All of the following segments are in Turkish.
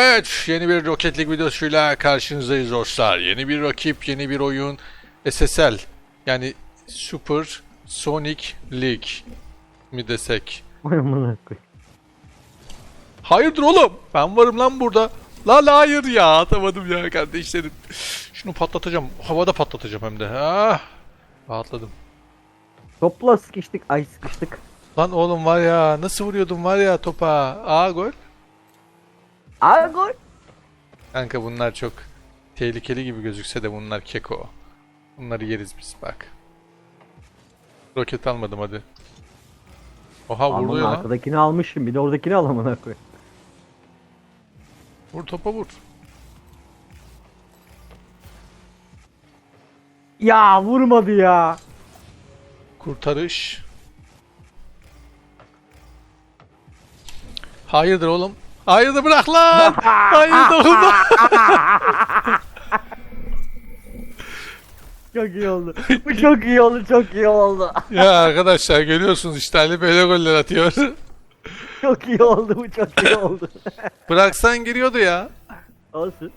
Evet, yeni bir Rocket League videosuyla karşınızdayız dostlar. Yeni bir rakip, yeni bir oyun. SSL, yani Super Sonic League mi desek? Hayırdır oğlum? Ben varım lan burada. La la hayır ya, atamadım ya kardeşlerim. Şunu patlatacağım, havada patlatacağım hem de. Ah, rahatladım. Topla sıkıştık. Ay sıkıştık. Lan oğlum var ya, nasıl vuruyordum var ya topa. Aa gol. Aa gol. Kanka bunlar çok tehlikeli gibi gözükse de bunlar keko. Bunları yeriz biz bak. Roket almadım hadi. Oha vurdu Aman ya lan. arkadakini almışım. Bir de oradakini al amına koy. Vur topa vur. Ya vurmadı ya. Kurtarış. Hayırdır oğlum? Hayırdır bırak lan! Hayırdır oğlum! Çok iyi oldu. Bu çok iyi oldu. Çok iyi oldu. ya arkadaşlar görüyorsunuz işte Ali böyle goller atıyor. Çok iyi oldu. Bu çok iyi oldu. Bıraksan giriyordu ya. Olsun.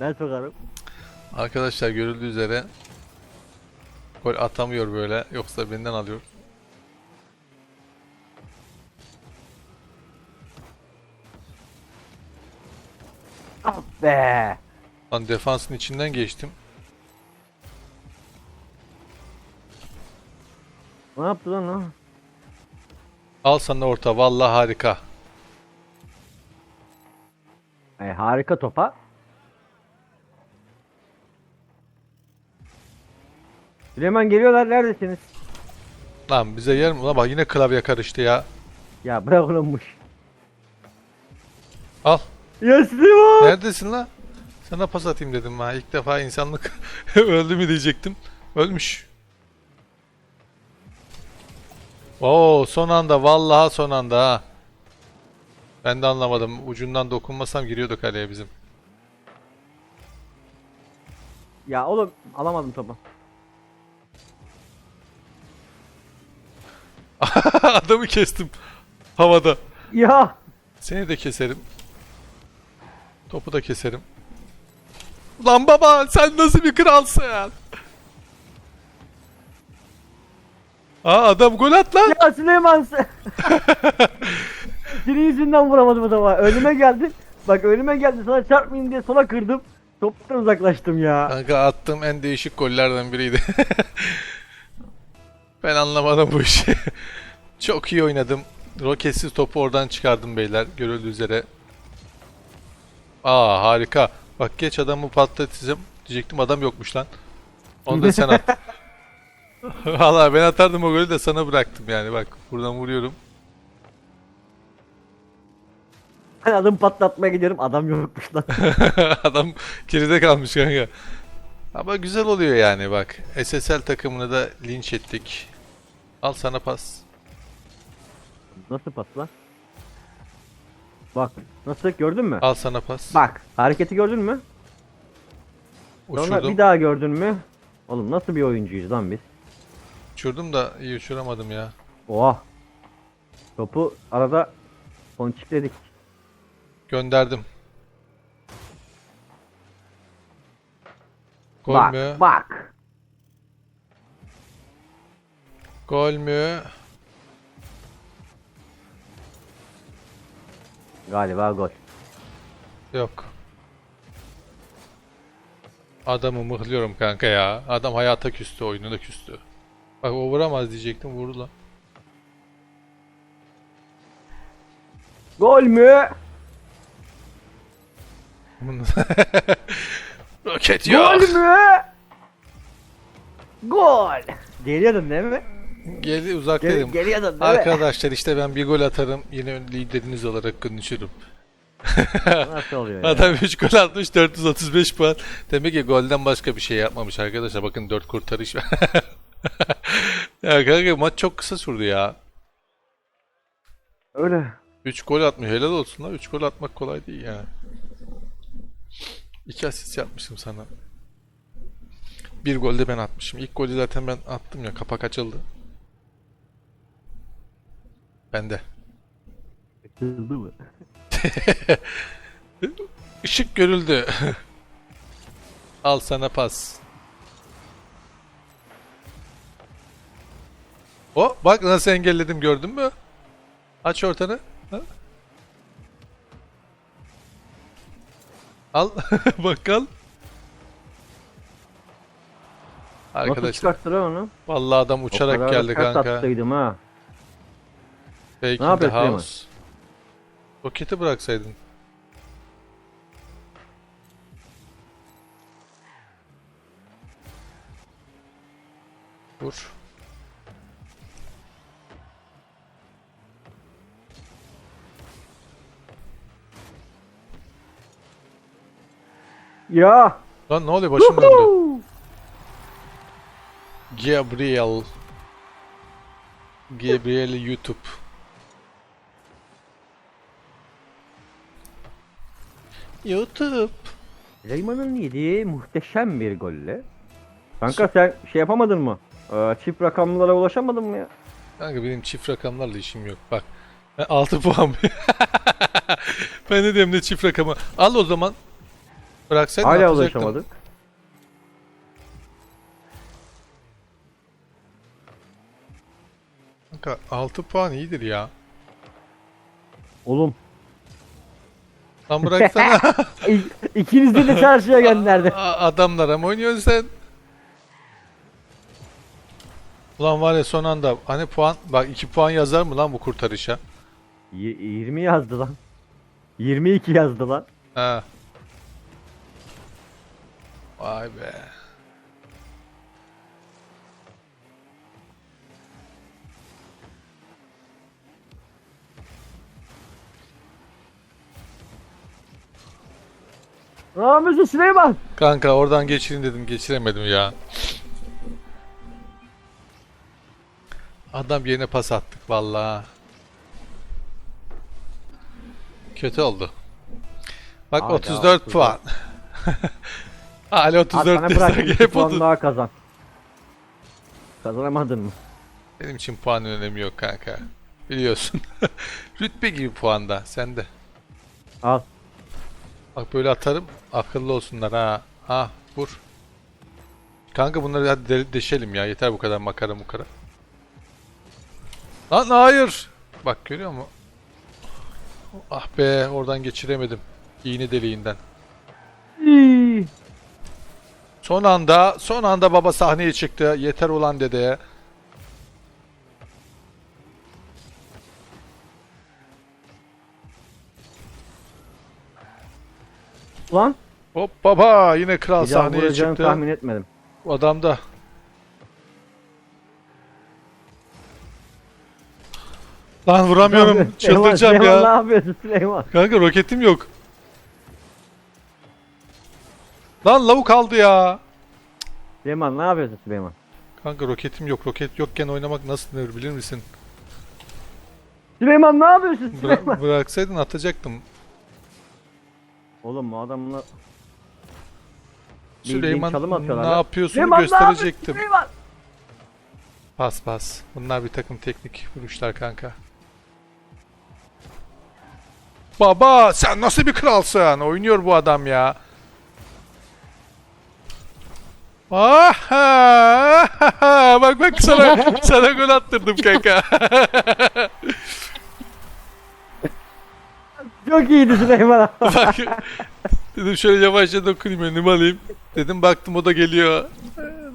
Ben sokarım. Arkadaşlar görüldüğü üzere gol atamıyor böyle yoksa benden alıyor. Ah be. Lan defansın içinden geçtim. Ne yaptı lan o? Al sana orta vallahi harika. Ay, harika topa. Süleyman geliyorlar neredesiniz? Lan bize yer mi? Ulan bak yine klavye karıştı ya. Ya bırak. Al. Ya Süleyman. Neredesin lan? Sana pas atayım dedim ha. İlk defa insanlık öldü mü diyecektim. Ölmüş. Oo son anda vallahi son anda ha. Ben de anlamadım. Ucundan dokunmasam giriyordu kaleye bizim. Ya oğlum alamadım topu. Adamı kestim. Havada. Ya. Seni de keserim. Topu da keserim. Lan baba sen nasıl bir kralsın? Aa adam gol at lan. Ya Süleyman sen. Senin yüzünden vuramadım adama. Önüme geldin. Bak önüme geldi sana çarpmayayım diye sola kırdım. Toptan uzaklaştım ya. Kanka attığım en değişik gollerden biriydi. ben anlamadım bu işi. Çok iyi oynadım. Roketsiz topu oradan çıkardım beyler. Görüldüğü üzere. Aa harika. Bak geç adamı patlatacağım. Diyecektim adam yokmuş lan. Onu da sen at. Valla ben atardım o golü de sana bıraktım yani bak. Buradan vuruyorum. Ben adamı patlatmaya gidiyorum adam yokmuş lan. Adam geride kalmış kanka. Ama güzel oluyor yani bak. SSL takımını da linç ettik. Al sana pas. Nasıl pas lan? Bak nasıl gördün mü? Al sana pas. Bak hareketi gördün mü? Sonra Uçurdum. bir daha gördün mü? Oğlum nasıl bir oyuncuyuz lan biz? Uçurdum da iyi uçuramadım ya. Oha. Topu arada ponçikledik. Gönderdim. Gol bak mü? bak. Gol mü? Galiba gol. Yok. Adamı mıhlıyorum kanka ya. Adam hayata küstü, oyununa küstü. Bak o vuramaz diyecektim, vurdu lan. Gol mü? Roket yok. Gol mü? Gol. Geliyordun değil mi? Gel Gel, uzaktayım. geliyordun değil? Arkadaşlar işte ben bir gol atarım yine lideriniz olarak konuşurum. Nasıl oluyor ya? Adam 3 gol atmış 435 puan. Demek ki golden başka bir şey yapmamış arkadaşlar. Bakın 4 kurtarış var. ya kanka maç çok kısa sürdü ya. Öyle. 3 gol atmış helal olsun la. 3 gol atmak kolay değil yani. 2 asist yapmışım sana. Bir gol de ben atmışım. İlk golü zaten ben attım ya. Kapak açıldı. Bende. Kızdı mı? Işık görüldü. Al sana pas. O bak nasıl engelledim gördün mü? Aç ortanı. Ha? Al bakkal. Nasıl Arkadaşlar çıkarttı lan onu? vallahi adam uçarak geldi kanka. attıydım ha. Fake in the yapıyor Süleyman? house. Roketi bıraksaydın. Vur. Ya! Lan ne oluyor başım döndü. Gabriel. Gabriel YouTube. YouTube. Süleyman'ın yediği muhteşem bir golle. Kanka sen şey yapamadın mı? Ee, çift rakamlara ulaşamadın mı ya? Kanka benim çift rakamlarla işim yok. Bak. Ben 6 puan. ben ne diyorum ne çift rakamı. Al o zaman. Bıraksaydın Hala atacaktım. ulaşamadık. Kanka 6 puan iyidir ya. Oğlum. Lan bıraksana. İ- İkinizi de çarşıya gönderdi. A- Adamlara mı oynuyorsun sen? Ulan var ya son anda hani puan bak 2 puan yazar mı lan bu kurtarışa? Y- 20 yazdı lan. 22 yazdı lan. Ha. Vay be. Yapıyorsun Süleyman? Kanka oradan geçirin dedim geçiremedim ya. Adam yerine pas attık vallahi. Kötü oldu. Bak Hayda, 34 34. puan. Hala At 34 bana bırak desek 2 hep puan olur. daha kazan. Kazanamadın mı? Benim için puanın önemi yok kanka. Biliyorsun. Rütbe gibi puanda sende. Al. Bak böyle atarım. Akıllı olsunlar ha. Ha vur. Kanka bunları hadi de- deşelim ya. Yeter bu kadar makara mukara. Lan hayır. Bak görüyor musun? Ah be oradan geçiremedim. İğne deliğinden. Son anda son anda baba sahneye çıktı. Yeter ulan dedeye. Lan. Hop baba yine kral Bir daha sahneye vuracağını çıktı. tahmin etmedim. Adam da. Lan vuramıyorum. Çıldıracağım Süleyman, Süleyman ne ya. yapıyorsun Süleyman? Kanka roketim yok. Lan lavuk aldı ya. Süleyman ne yapıyorsun Süleyman? Kanka roketim yok. Roket yokken oynamak nasıl bilir misin? Süleyman ne yapıyorsun Bıra- Süleyman? bıraksaydın atacaktım. Oğlum bu adamla Bildiğin Süleyman çalım atıyorlar ne lan. yapıyorsun Süleyman ne yapıyorsun gösterecektim. Süleyman? Pas pas. Bunlar bir takım teknik vuruşlar kanka. Baba sen nasıl bir kralsın? Oynuyor bu adam ya. Ah, bak bak sana sana gol attırdım kanka. Çok iyiydi Süleyman abi. bak dedim şöyle yavaşça dokunayım önüme alayım. Dedim baktım o da geliyor.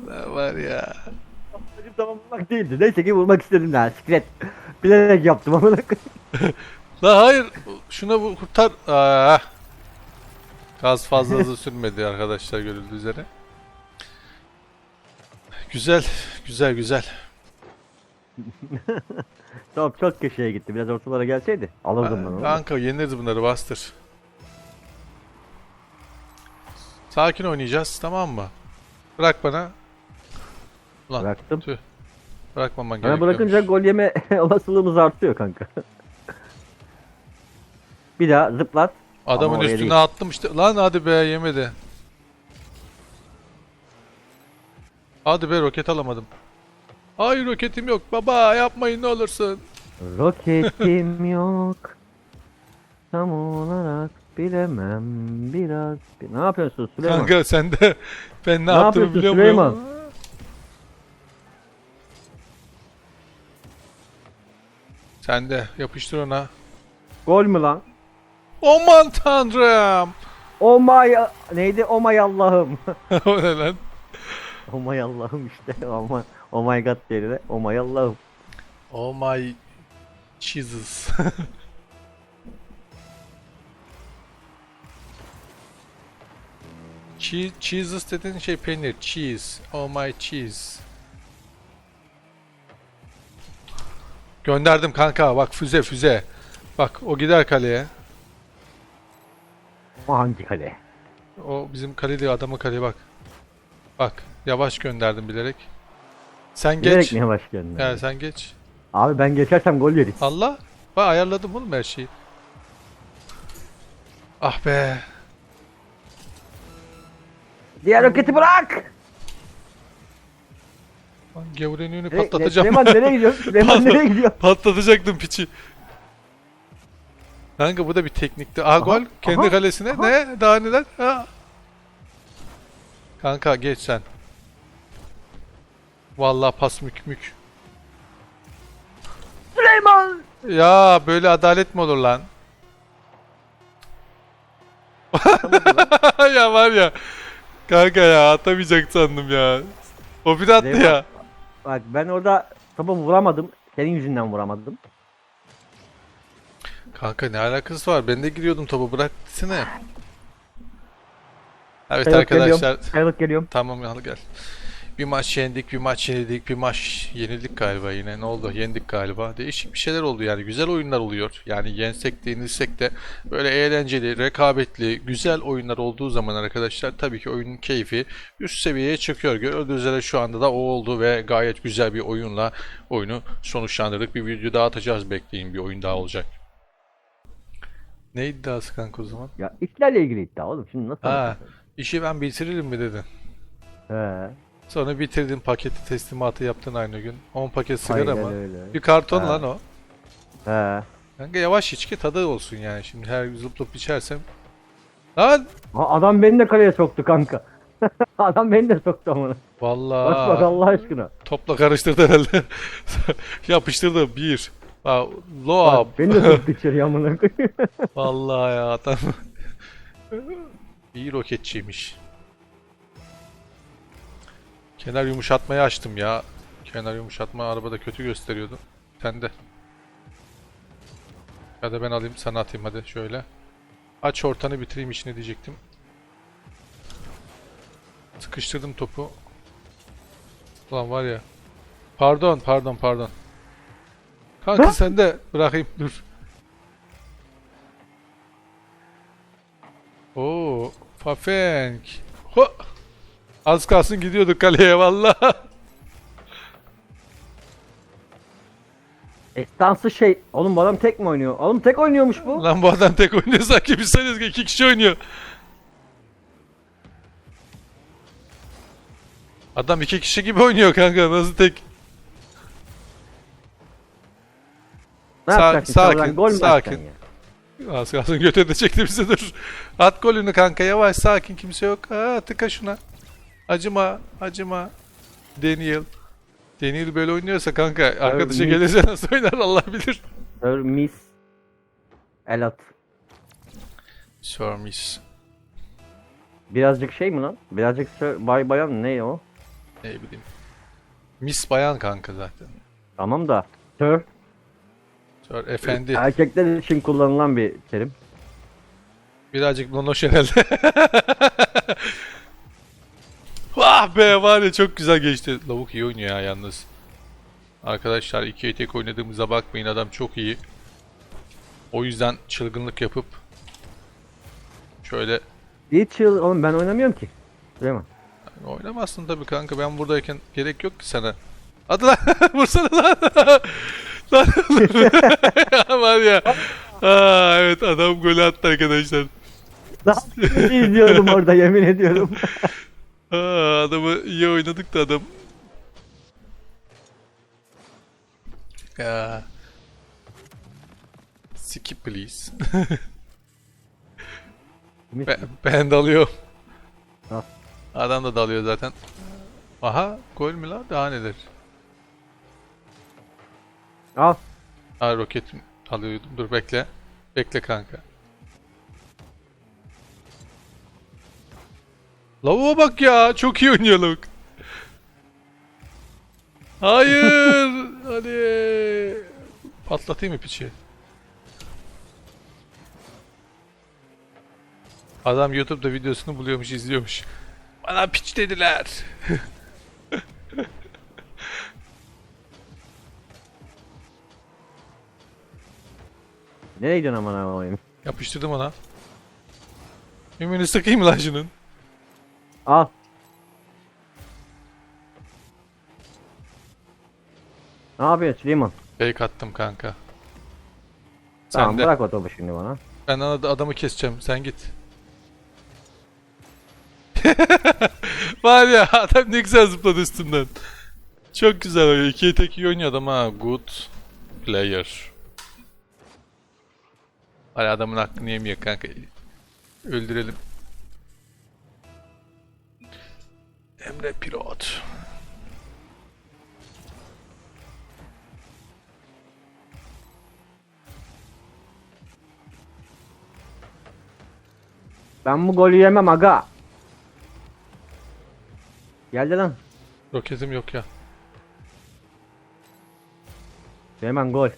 Ne var ya. Benim tamamlamak değildi. Neyse ki vurmak istedim daha. Sikret. Bilerek yaptım ama. La hayır şuna bu kurtar. Ah. Gaz fazla hızlı sürmedi arkadaşlar görüldüğü üzere. Güzel, güzel, güzel. Top çok köşeye gitti. Biraz ortalara gelseydi alırdım ben onu. Kanka yeniriz bunları bastır. Sakin oynayacağız tamam mı? Bırak bana. Ulan Bıraktım. tüh. Bırakmaman Bana gerekiyor. bırakınca gol yeme olasılığımız artıyor kanka. Bir daha zıplat. Adamın Ama oraya üstüne değil. attım işte. Lan hadi be yemedi. Hadi be roket alamadım. Hayır roketim yok baba yapmayın ne olursun. Roketim yok. Tam olarak bilemem biraz. Ne yapıyorsun Süleyman? Kanka sen de ben ne, Ne yaptığımı biliyor Süleyman? Sen de yapıştır ona. Gol mü lan? Aman tanrım. My neydi? My Allah'ım. o ne lan? my Allah'ım işte. My, oh my god yerine. Oh my Allah'ım. Oh my Jesus. Cheese, Jesus dediğin şey peynir. Cheese. Oh my cheese. Gönderdim kanka. Bak füze füze. Bak o gider kaleye. Ama hangi kale? O bizim kale değil adamın kale bak. Bak yavaş gönderdim bilerek. Sen Bilerek geç. mi yavaş geldin? Ya sen geç. Abi ben geçersem gol yeriz. Allah. Bak ayarladım oğlum her şeyi. Ah be. Diğer roketi bırak! Lan Gevrenin önünü ne- patlatacağım. Süleyman nereye gidiyor? Süleyman nereye gidiyor? Patlatacaktım piçi. Kanka bu da bir teknikti. Aa gol. Kendi aha, kalesine. aha. Ne? Daha neler? Ha. Kanka geç sen. Vallahi pas mük mük. Süleyman! Ya böyle adalet mi olur lan? ya var ya. Kanka ya atamayacak sandım ya. O bir attı Süleyman. ya. Bak ben orada topu vuramadım. Senin yüzünden vuramadım. Kanka ne alakası var? Ben de giriyordum topu bırak gitsene. Evet Sayılık arkadaşlar. geliyorum. Sayılık geliyorum. Tamam al gel. Bir maç yendik, bir maç yenildik, bir maç yenildik galiba yine. Ne oldu? Yendik galiba. Değişik bir şeyler oldu yani. Güzel oyunlar oluyor. Yani yensek de yenilsek de böyle eğlenceli, rekabetli, güzel oyunlar olduğu zaman arkadaşlar tabii ki oyunun keyfi üst seviyeye çıkıyor. Gördüğünüz üzere şu anda da o oldu ve gayet güzel bir oyunla oyunu sonuçlandırdık. Bir video daha atacağız bekleyin. Bir oyun daha olacak. Ne iddiası kanka o zaman? Ya işlerle ilgili iddia oğlum. Şimdi nasıl Ha, işi ben bitiririm mi dedin? He. Sonra bitirdin paketi teslimatı yaptın aynı gün. 10 paket sigara Aynen mı? öyle. Bir karton Ha. lan o. He. Kanka yavaş içki tadı olsun yani. Şimdi her gün zıplıp içersem. Lan! Ha, adam beni de kaleye soktu kanka. adam beni de soktu amına. Bak bak Vallahi Allah aşkına. topla karıştırdı herhalde. Yapıştırdı bir. Ha, low Bak, beni de soktu içeri amına koyayım. Vallahi ya adam. İyi roketçiymiş. Kenar yumuşatmayı açtım ya. Kenar yumuşatma arabada kötü gösteriyordu. Sen de. Ya da ben alayım sana atayım hadi şöyle. Aç ortanı bitireyim işini diyecektim. Sıkıştırdım topu. Ulan var ya. Pardon pardon pardon. Kanka Ha? sen de bırakayım dur. Oo, Fafenk. Ho! Az kalsın gidiyorduk kaleye valla. Estansı şey. Oğlum bu adam tek mi oynuyor? Oğlum tek oynuyormuş bu. Lan bu adam tek oynuyor sanki biz sanıyoruz ki iki kişi oynuyor. Adam iki kişi gibi oynuyor kanka nasıl tek? Ne Sa- yapacaksın? sakin, Sakin, gol mü sakin. atacaksın ya? Az kalsın göt edecekti bize dur. At golünü kanka yavaş sakin kimse yok. Aa, tıka şuna. Acıma acıma. Daniel. Daniel böyle oynuyorsa kanka arkadaşa mi- gelirse nasıl oynar Allah bilir. Sir Miss Elat. Sormuş. Birazcık şey mi lan? Birazcık Sir Bay Bayan ne o? Ne bileyim. Miss bayan kanka zaten. Tamam da. Sir. Sor efendi. Erkekler için kullanılan bir terim. Birazcık nonoş herhalde. ah be var ya çok güzel geçti. Lavuk iyi oynuyor ya yalnız. Arkadaşlar ikiye tek oynadığımıza bakmayın adam çok iyi. O yüzden çılgınlık yapıp şöyle Hiç yıl oğlum ben oynamıyorum ki. Süleyman. oynamazsın tabii kanka ben buradayken gerek yok ki sana. Hadi lan vursana lan. lan ya var ya. Aa, evet adam golü attı arkadaşlar. Daha izliyordum orada yemin ediyorum. Aa, adamı iyi oynadık da adam. Ya. Skip please. Ben, ben dalıyorum. Al. Adam da dalıyor zaten. Aha gol mü lan? Daha neler? Al. Ha roket alıyordum. Dur bekle. Bekle kanka. Lavuğa bak ya. Çok iyi oynuyor lavuk. Hayır. Hadi. Patlatayım mı piçi? Adam YouTube'da videosunu buluyormuş, izliyormuş. Bana piç dediler. Nereye gidiyorsun aman alayım? Yapıştırdım ona. Ümünü sıkayım lan şunun. Al. Ne yapıyorsun Süleyman? Fake attım kanka. Sen Tamam de. bırak o topu şimdi bana. Ben ad- adamı keseceğim. Sen git. Var ya adam ne güzel zıpladı üstünden. Çok güzel oynuyor. İkiye tek iyi oynuyor adam ha. Good player. Hala adamın hakkını yemiyor kanka. Öldürelim. Emre pilot. Ben bu golü yemem aga. Geldi lan. Roketim yok ya. Hemen gol.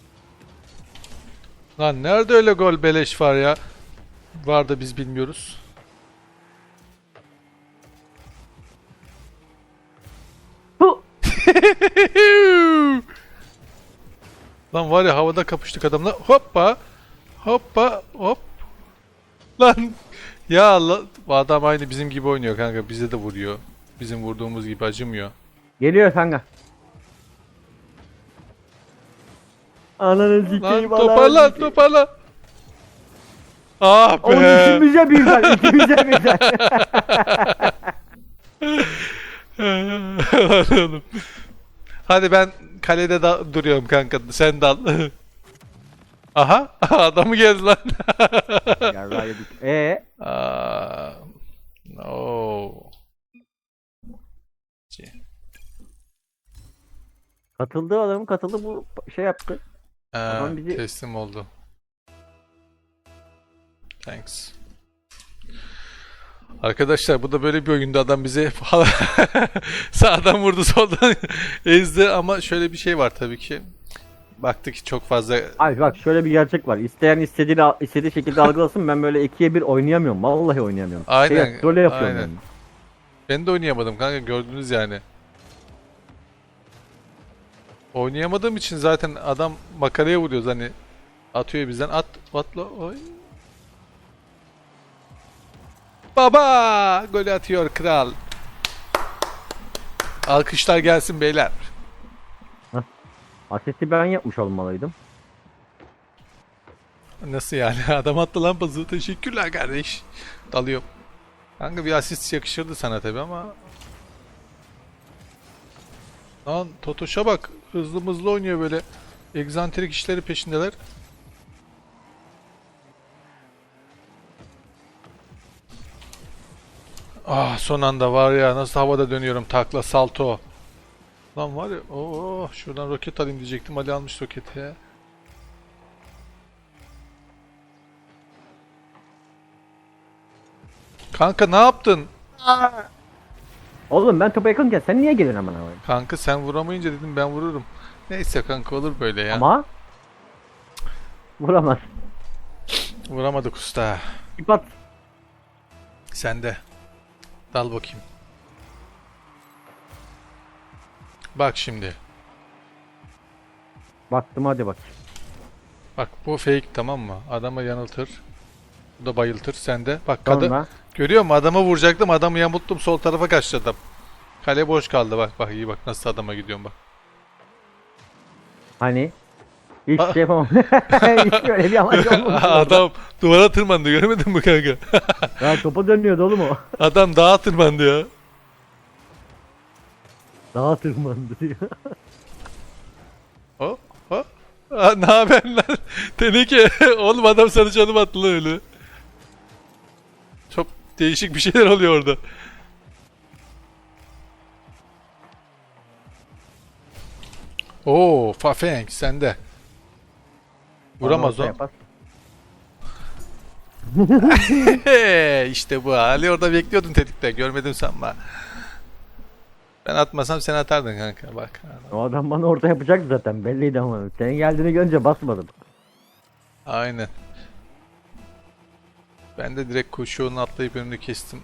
Lan nerede öyle gol beleş var ya? Var da biz bilmiyoruz. Lan var ya havada kapıştık adamla. Hoppa. Hoppa. Hop. Lan. Ya Allah. Bu adam aynı bizim gibi oynuyor kanka. Bize de vuruyor. Bizim vurduğumuz gibi acımıyor. Geliyor kanka. Ananı Lan sikeyim toparla toparla. Ah Oğlum be. ikimize birden, ikimize birden. Lan oğlum. Hadi ben kalede da duruyorum kanka. Sen dal. Aha. Adamı geldi lan. Yarrağı yedik. Ee, Aa, no. katıldı adam katıldı bu şey yaptı. Ee, Adam bizi- teslim oldu. Thanks. Arkadaşlar bu da böyle bir oyunda adam bize sağdan vurdu soldan ezdi ama şöyle bir şey var tabii ki. Baktık ki çok fazla Abi bak şöyle bir gerçek var. İsteyen istediği istediği şekilde algılasın. Ben böyle ikiye bir oynayamıyorum. Vallahi oynayamıyorum. Aynen, Şey, role yapıyorum aynen. ben. ben de oynayamadım kanka gördünüz yani. Oynayamadığım için zaten adam makaraya vuruyoruz hani atıyor bizden at atla oy. Baba golü atıyor kral. Alkışlar gelsin beyler. Asisti ben yapmış olmalıydım. Nasıl yani? Adam attı lan pası. Teşekkürler kardeş. Dalıyorum. Kanka bir asist yakışırdı sana tabi ama. Lan Totoş'a bak. Hızlı mızlı oynuyor böyle. Egzantrik işleri peşindeler. Ah son anda var ya nasıl havada dönüyorum takla salto. Lan var ya oo şuradan roket alayım diyecektim Ali almış roketi ya. Kanka ne yaptın? Oğlum ben topa yakınken sen niye geliyorsun aman abi? Kanka sen vuramayınca dedim ben vururum. Neyse kanka olur böyle ya. Ama vuramaz. Vuramadık usta. İp at. Dal bakayım. Bak şimdi. Baktım hadi bak. Bak bu fake tamam mı? Adamı yanıltır. Bu da bayıltır. Sen de. Bak kadı. Sonra Görüyor musun? Adamı vuracaktım. Adamı yamulttum. Sol tarafa kaçtı adam. Kale boş kaldı. Bak bak iyi bak nasıl adama gidiyorum bak. hani hiç Aa. şey yapamam. hiç öyle bir amaç olmamış. adam duvara tırmandı. Görmedin mi kanka? Ya topa dönüyordu oğlum o. adam dağa tırmandı ya. Dağa tırmandı diyor. O, o. Aa, ne haber lan? Teneke. Oğlum adam sana canım attı lan öyle. değişik bir şeyler oluyor orada. Oo, Fafeng sende. Vuramaz o. yapar. işte bu hali orada bekliyordun tetikte. Görmedim sanma. Ben atmasam sen atardın kanka bak. O adam bana orta yapacaktı zaten belliydi ama. Senin geldiğini görünce basmadım. Aynen. Ben de direkt koşu yolunu atlayıp önünü kestim.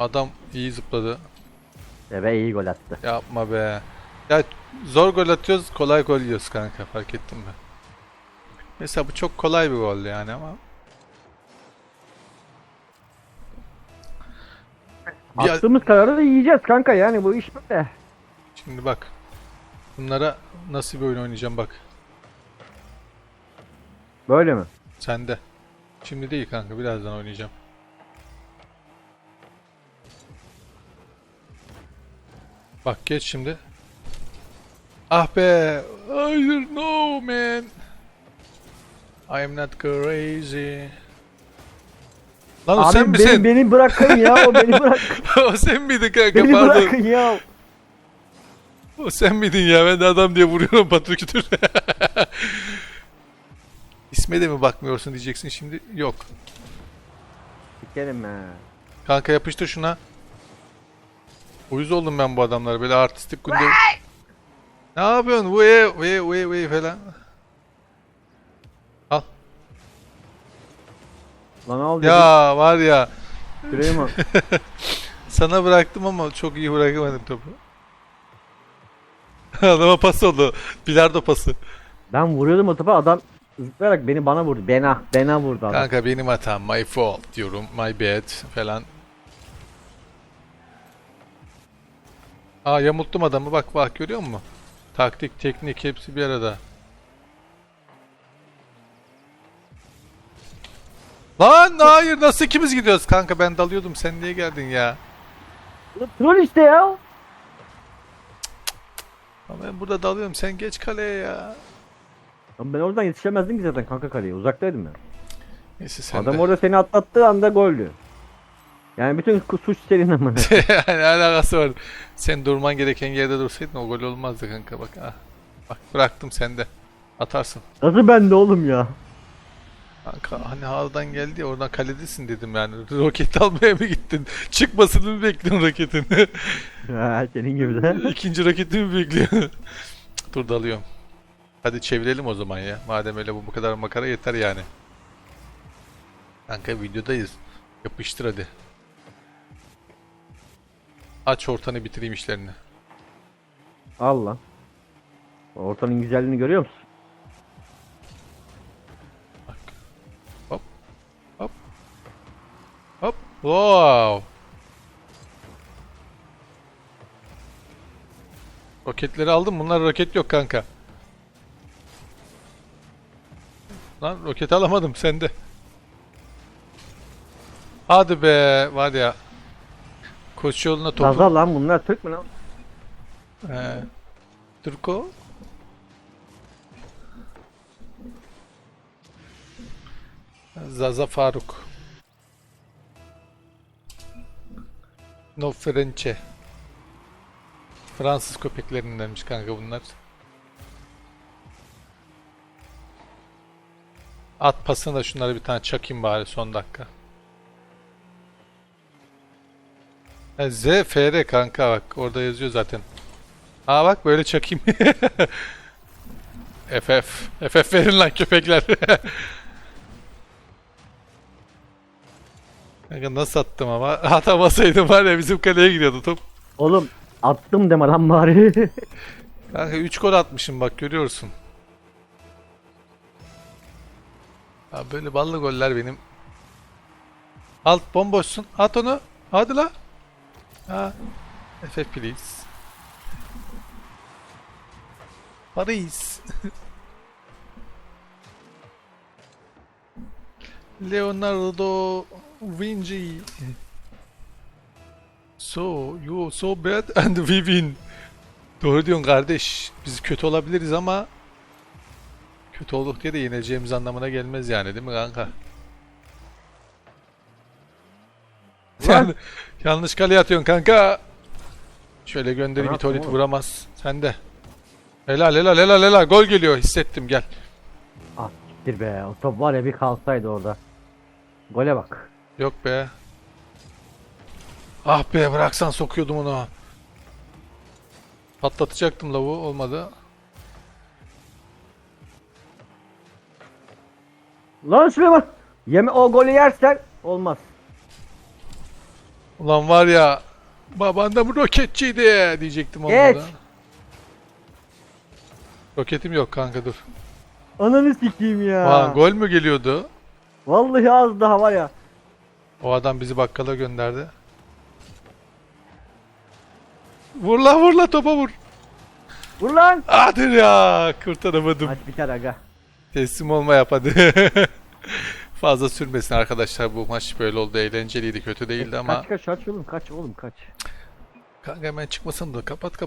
Adam iyi zıpladı. Ve iyi gol attı. Yapma be. Ya zor gol atıyoruz, kolay gol yiyoruz kanka fark ettin mi? Mesela bu çok kolay bir gol yani ama Ya- Attığımız kararı da yiyeceğiz kanka yani bu iş böyle. şimdi bak. Bunlara nasıl bir oyun oynayacağım bak. Böyle mi? Sende. Şimdi değil kanka birazdan oynayacağım. Bak geç şimdi. Ah be. Hayır no man. I'm not crazy. Lan o Abi sen beni, misin? beni bırakın ya o beni bırak. o sen miydin kanka beni pardon. bırakın ya. O sen miydin ya? Ben de adam diye vuruyorum patrikütür. İsme de mi bakmıyorsun diyeceksin şimdi. Yok. Sikerim ha. Kanka yapıştır şuna. Uyuz oldum ben bu adamlara böyle artistik günde. Ne yapıyorsun? Vıy vıy vıy vıy falan. Al. Lan al dedim. Ya var ya Süleyman. sana bıraktım ama çok iyi bırakamadım topu. Adama pas oldu. Bilardo pası. ben vuruyordum o topa adam zıplayarak beni bana vurdu. Bena, bena vurdu adam. Kanka benim hatam. My fault diyorum. My bad falan. Aa yamulttum adamı. Bak bak görüyor musun? Taktik, teknik hepsi bir arada. Lan hayır nasıl ikimiz gidiyoruz kanka ben dalıyordum sen niye geldin ya? Troll işte ya. Ama ben burada dalıyorum sen geç kaleye ya. Lan Ben oradan yetişemezdim ki zaten kanka kaleye. Uzaktaydım ben. Neyse sen Adam de. orada seni atlattığı anda goldü. Yani bütün suç senin amına. yani alakası var. Sen durman gereken yerde dursaydın o gol olmazdı kanka bak. Ah. Bak bıraktım sende. Atarsın. Nasıl bende oğlum ya? Kanka hani havadan geldi ya oradan kaledesin dedim yani. Roket almaya mı gittin? Çıkmasını mı bekliyorsun roketin? Ha, senin gibi de. İkinci roketi mi bekliyorsun? Dur dalıyorum. Hadi çevirelim o zaman ya. Madem öyle bu bu kadar makara yeter yani. Kanka videodayız. Yapıştır hadi. Aç ortanı bitireyim işlerini. Al lan. Ortanın güzelliğini görüyor musun? Bak. Hop. Hop. Hop. Wow. Roketleri aldım. Bunlar roket yok kanka. Lan roket alamadım sende. Hadi be var ya. Koç yoluna topu. Zaza lan bunlar Türk mü lan? He. Turko. Zaza Faruk. No Frençe. Fransız köpeklerindenmiş kanka bunlar. At pasına da şunlara bir tane çakayım bari son dakika. Ha, Z, FR kanka bak orada yazıyor zaten. Aa bak böyle çakayım. FF. FF verin lan köpekler. Kanka nasıl attım ama atamasaydım var ya bizim kaleye gidiyordu top. Oğlum attım deme lan bari. Kanka 3 gol atmışım bak görüyorsun. Ya böyle ballı goller benim. Alt bomboşsun. At onu. Hadi la. Ha. FF please. Paris. Leonardo Vinci. So, you so bad and we win. Doğru diyorsun kardeş. Biz kötü olabiliriz ama kötü olduk diye de yeneceğimiz anlamına gelmez yani değil mi kanka? Yani, yanlış kaleye atıyorsun kanka. Şöyle göndereyim attım oğlum. vuramaz. Sen de. Helal helal helal helal. Gol geliyor hissettim gel. Ah siktir be. O top var ya bir kalsaydı orada. Gole bak. Yok be. Ah be bıraksan sokuyordum onu. Patlatacaktım lavuğu olmadı. Lan Süleyman. Yeme o golü yersen olmaz. Ulan var ya baban da bu roketçiydi diyecektim Geç. olmadı. Roketim yok kanka dur. Ananı sikeyim ya. Aa, gol mü geliyordu? Vallahi az daha var ya. O adam bizi bakkala gönderdi. Vur la vur la topa vur. Vur lan. Hadi ya kurtaramadım. Maç biter aga. Teslim olma yap hadi. Fazla sürmesin arkadaşlar bu maç böyle oldu eğlenceliydi kötü değildi ama Kaç kaç kaç oğlum kaç oğlum kaç. kanka hemen çıkmasın da kapat kapat.